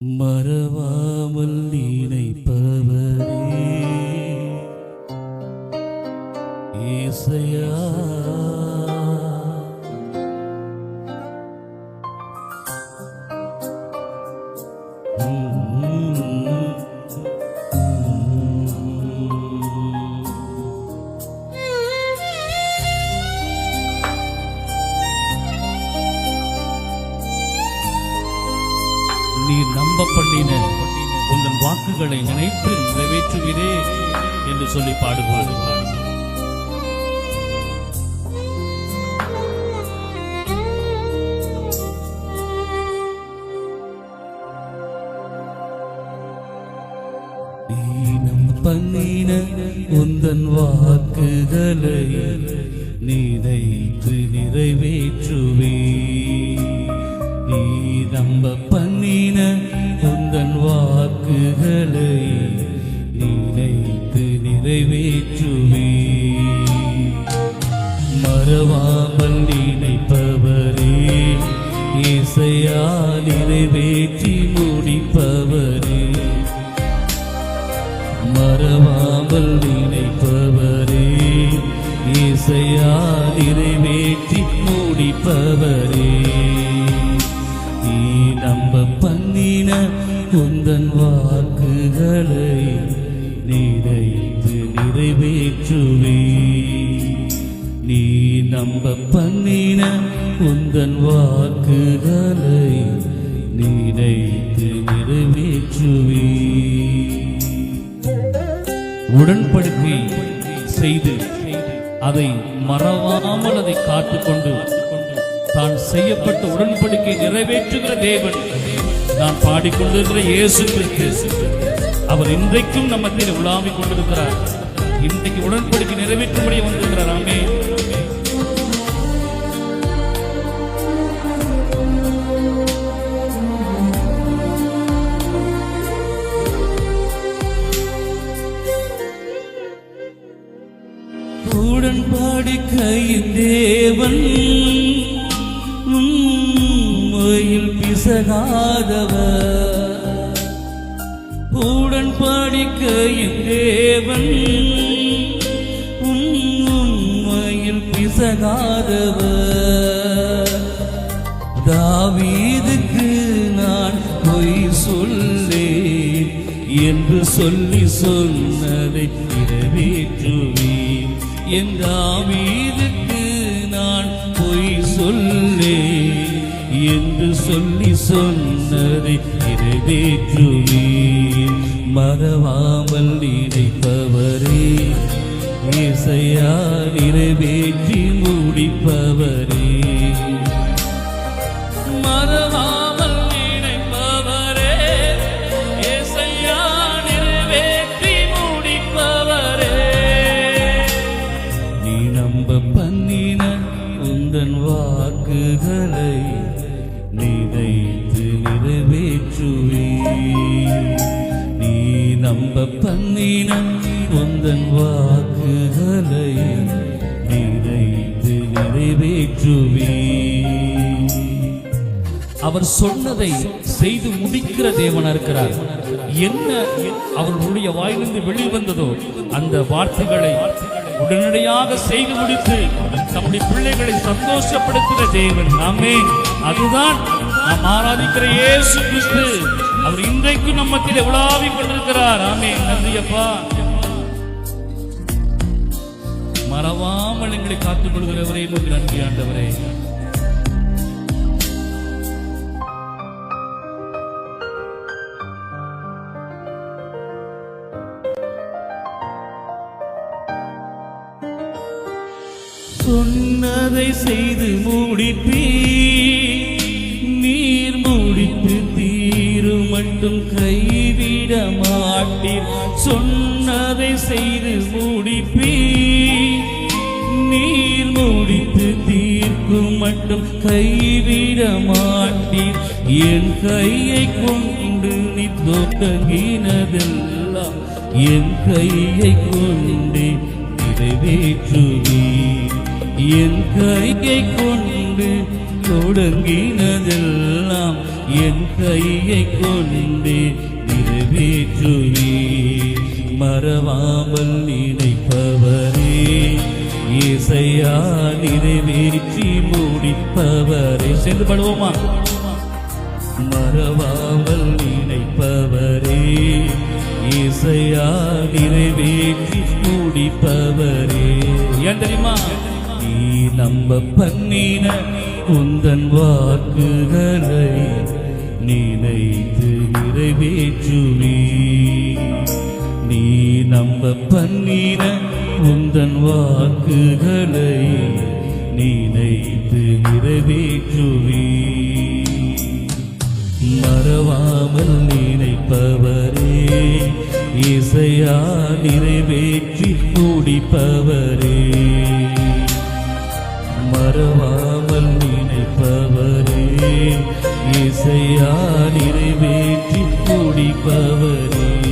மறவாமல் நினைப்ப நீர் நம்ப பண்ணின உங்கள் வாக்குகளை நினைத்து நிறைவேற்றுவீரே என்று சொல்லி பாடுவார் பண்ணின உந்தன் வாக்குகளை நினைத்து நிறைவேற்றுவே. நீ நம்ப பண்ணின உந்தன் வாக்குகளை நினைத்து நிறைவேற்றுவே மறவாமல் நினைப்பவரே இசையா நிறைவேற்றி முடிப்பவரே. மறவாமல் நினைப்பவரே இசையா நிறைவேற்றி முடிப்பவரே. நம்ப பண்ணின உந்தன் வாக்குகளை நிறைந்து நிறைவேற்றுவே. நீ நம்ப பண்ணின உந்தன் வாக்குகளை நிறைந்து நிறைவேற்றுவே. உடன்படிக்கை செய்து அதை மறவாமல் அதை காத்துக்கொண்டு தான் செய்யப்பட்ட உடன்படிக்கை நிறைவேற்றுகிற தேவன். நான் பாடிக்கொண்டிருக்கிற இயேசு கிறிஸ்து. அவர் இன்றைக்கும் நம்ம மத்தியில் உலாவிக் கொண்டிருக்கிறார். இன்றைக்கு உடன்படிக்கை நிறைவேற்றும்படி வந்திருக்கிறார். ஆமே உடன்படிக்கையின் தேவன் உடன் படிக்க உடன்படிக்கையின் தேவன். உண்மையில் பிசகாதவர். தாவீதுக்கு நான் பொய் சொல்லேன் என்று சொல்லி சொன்னதை நிறைவேற்றுவேன். என் தாவீதுக்கு என்று சொல்லி சொன்னதை நிறைவேற்றுவேன் மறவாமல் நினைப்பவரே இசையா நிறைவேற்றி முடிப்பவரே. மறவாமல் நினைப்பவரே இசையா நிறைவேற்றி முடிப்பவரே. நீ நம்ப பண்ணின உந்தன் வாக்குகளை நினைத்து நிறைவேற்றுவே நீ நம்ப பண்ணின உந்தன் வாக்குகளை நினைத்து நிறைவேற்றுவே அவர் சொன்னதை செய்து முடிக்கிற தேவனா இருக்கிறார். என்ன அவர்களுடைய வாயிலிருந்து வெளிவந்ததோ அந்த வார்த்தைகளை உடனடியாக செய்து முடித்து தம்முடைய பிள்ளைகளை சந்தோஷப்படுத்துகிற தேவன். நாமே அதுதான் நாம் ஆராதிக்கிற இயேசு கிறிஸ்து. அவர் இன்றைக்கும் நம்ம மத்தியிலே உலாவிக் கொண்டிருக்கிறார். ஆமே நன்றி அப்பா. மறவாமல் எங்களை காத்துக் கொள்கிறவரே உங்கள் நன்றி ஆண்டவரே. சொன்னதை செய்து முடிப்பீ மட்டும் கைவிட மாட்டீர். சொன்னதை செய்து முடிப்பீ நீர் முடித்து தீர்க்கும் மட்டும் கைவிட மாட்டீர். என் கையை கொண்டு நீ தொடங்கினதெல்லாம் என் கையை கொண்டே நிறைவேற்றுவீர். என் கையை கொண்டு தொடங்கினதெல்லாம் என் கையை கொண்டே நிறைவேற்றுவே மறவாமல் நினைப்பவரே இசையா நிறைவேற்றி முடிப்பவரே. சேர்ந்து பாடுவோமா? மறவாமல் நினைப்பவரே இசையா நிறைவேற்றி முடிப்பவரே. ஏன் தெரியுமா? நீ நம்ப பண்ணின உந்தன் வாக்குகளை நினைத்து நிறைவேற்றுவே நீ நம்ப பண்ணின உந்தன் வாக்குகளை நினைத்து நிறைவேற்றுவே மறவாமல் நினைப்பவரே இசையா நிறைவேற்றி முடிப்பவரே மறவா இசையா நிறைவேற்றி குடிப்பவரே.